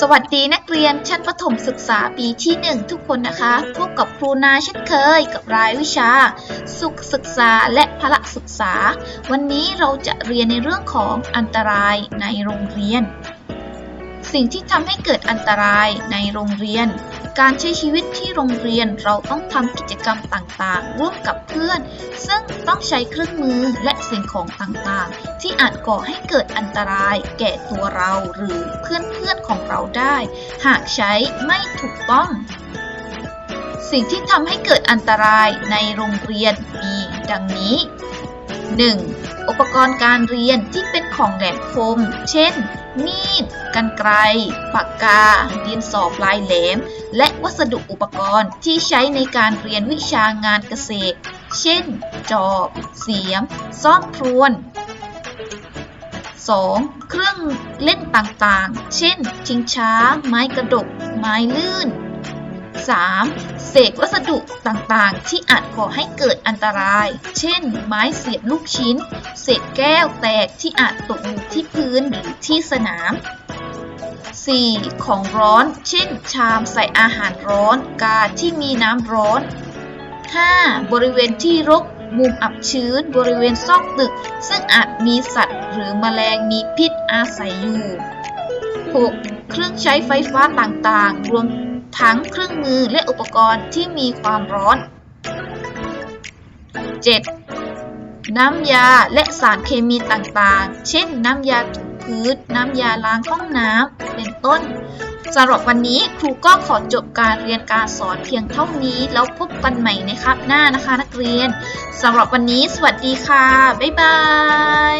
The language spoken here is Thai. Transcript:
สวัสดีนักเรียนชั้นประถมศึกษาปีที่ 1 ทุกคนนะคะ พบกับครูนาเช่นเคยกับรายวิชา สุขศึกษาและพละศึกษา วันนี้เราจะเรียนในเรื่องของอันตรายในโรงเรียน สิ่งที่ทำให้เกิดอันตรายในโรงเรียน การใช้ชีวิตที่โรงเรียนเราต้องทำกิจกรรมต่างๆ ร่วมกับเพื่อน ซึ่งต้องใช้เครื่องมือและสิ่งของต่างๆ ที่อาจก่อให้เกิดอันตรายแก่ตัวเราหรือเพื่อนๆของเราได้ หากใช้ไม่ถูกต้อง สิ่งที่ทำให้เกิดอันตรายในโรงเรียนมีดังนี้ 1. อุปกรณ์การเรียนที่เป็น ของแหลมคม เช่น มีดกรรไกร ปากกา ดินสอปลายแหลม และวัสดุอุปกรณ์ที่ใช้ในการเรียนวิชางานเกษตร เช่น จอบ เสียม ซ่อมพรวน 2. เครื่องเล่นต่างๆ เช่น ชิงช้า ไม้กระดก ไม้ลื่น 3. เศษวัสดุต่างๆ ที่อาจก่อให้เกิดอันตราย เช่น ไม้เสียบลูกชิ้น เศษแก้วแตกที่อาจตกอยู่ที่พื้นหรือที่สนาม 4. ของร้อน เช่น ชามใส่อาหารร้อน กาที่มีน้ำร้อน 5. บริเวณที่รก มุมอับชื้น บริเวณซอกตึก ซึ่งอาจมีสัตว์ หรือแมลงมีพิษอาศัยอยู่ 6. เครื่องใช้ไฟฟ้าต่างๆ รวม ทั้งเครื่องมือและอุปกรณ์ที่มีความร้อน 7. น้ำยาและสารเคมีต่างๆ เช่น น้ำยาถูพื้น น้ำยาล้างห้องน้ำ เป็นต้นสำหรับวันนี้ครูก็ขอจบการเรียนการสอนเพียงเท่านี้ แล้วพบกันใหม่ในคาบหน้านะคะนักเรียนสำหรับวันนี้สวัสดีค่ะ บ๊ายบาย